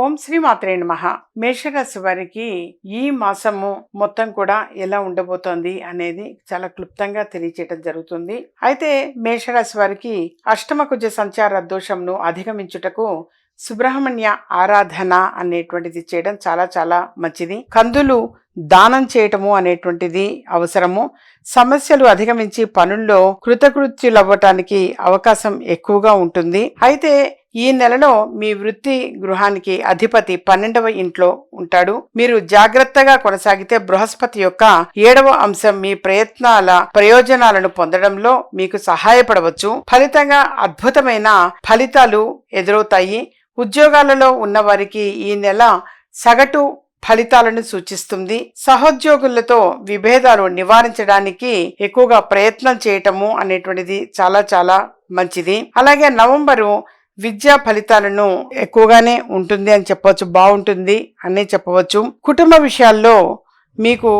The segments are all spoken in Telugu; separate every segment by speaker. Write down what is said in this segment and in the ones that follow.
Speaker 1: ఓం శ్రీ మాత్రే నమః. మేషరాశి వారికి ఈ మాసము మొత్తం కూడా ఎలా ఉండబోతోంది అనేది చాలా క్లుప్తంగా తెలియచేయడం జరుగుతుంది. అయితే మేషరాశి వారికి అష్టమ కుజ సంచార దోషంను అధిగమించుటకు సుబ్రహ్మణ్య ఆరాధన అనేటువంటిది చేయడం చాలా చాలా మంచిది. కందులు దానం చేయటము అనేటువంటిది అవసరము. సమస్యలు అధిగమించి పనుల్లో కృతకృత్యులవ్వటానికి అవకాశం ఎక్కువగా ఉంటుంది. అయితే ఈ నెలలో మీ వృత్తి గృహానికి అధిపతి పన్నెండవ ఇంట్లో ఉంటాడు. మీరు జాగ్రత్తగా కొనసాగితే బృహస్పతి యొక్క ఏడవ అంశం మీ ప్రయత్నాల ప్రయోజనాలను పొందడంలో మీకు సహాయపడవచ్చు. ఫలితంగా అద్భుతమైన ఫలితాలు ఎదురవుతాయి. ఉద్యోగాలలో ఉన్నవారికి ఈ నెల సగటు ఫలితాలను సూచిస్తుంది. సహోద్యోగులతో విభేదాలు నివారించడానికి ఎక్కువగా ప్రయత్నం చేయటము అనేటువంటిది చాలా చాలా మంచిది. అలాగే నవంబరు విద్యా ఫలితాలను ఎక్కువగానే ఉంటుంది అని చెప్పవచ్చు బాగుంటుంది అని చెప్పవచ్చు. కుటుంబ విషయాల్లో మీకు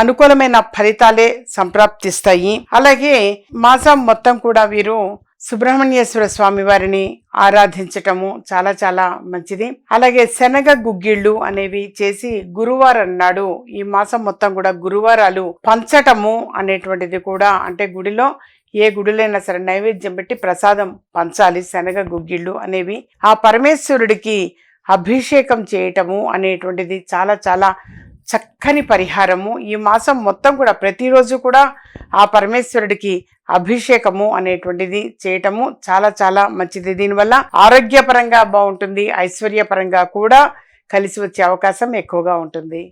Speaker 1: అనుకూలమైన ఫలితాలే సంప్రాప్తిస్తాయి. అలాగే మాసం మొత్తం కూడా వీరు సుబ్రహ్మణ్యేశ్వర స్వామి వారిని ఆరాధించటము చాలా చాలా మంచిది. అలాగే శనగ గుగ్గిళ్ళు అనేవి చేసి గురువారం నాడు ఈ మాసం మొత్తం కూడా గురువారాలు పంచటము అనేటువంటిది కూడా అంటే గుడిలో ఏ గుడిలైనా సరే నైవేద్యం పెట్టి ప్రసాదం పంచాలి శనగ గుగ్గిళ్ళు అనేవి. ఆ పరమేశ్వరుడికి అభిషేకం చేయటము అనేటువంటిది చాలా చాలా చక్కని పరిహారము. ఈ మాసం మొత్తం కూడా ప్రతిరోజు కూడా ఆ పరమేశ్వరుడికి అభిషేకము అనేటువంటిది చేయటము చాలా చాలా మంచిది. దీనివల్ల ఆరోగ్యపరంగా బాగుంటుంది ఐశ్వర్యపరంగా కూడా కలిసి వచ్చే అవకాశం ఎక్కువగా ఉంటుంది.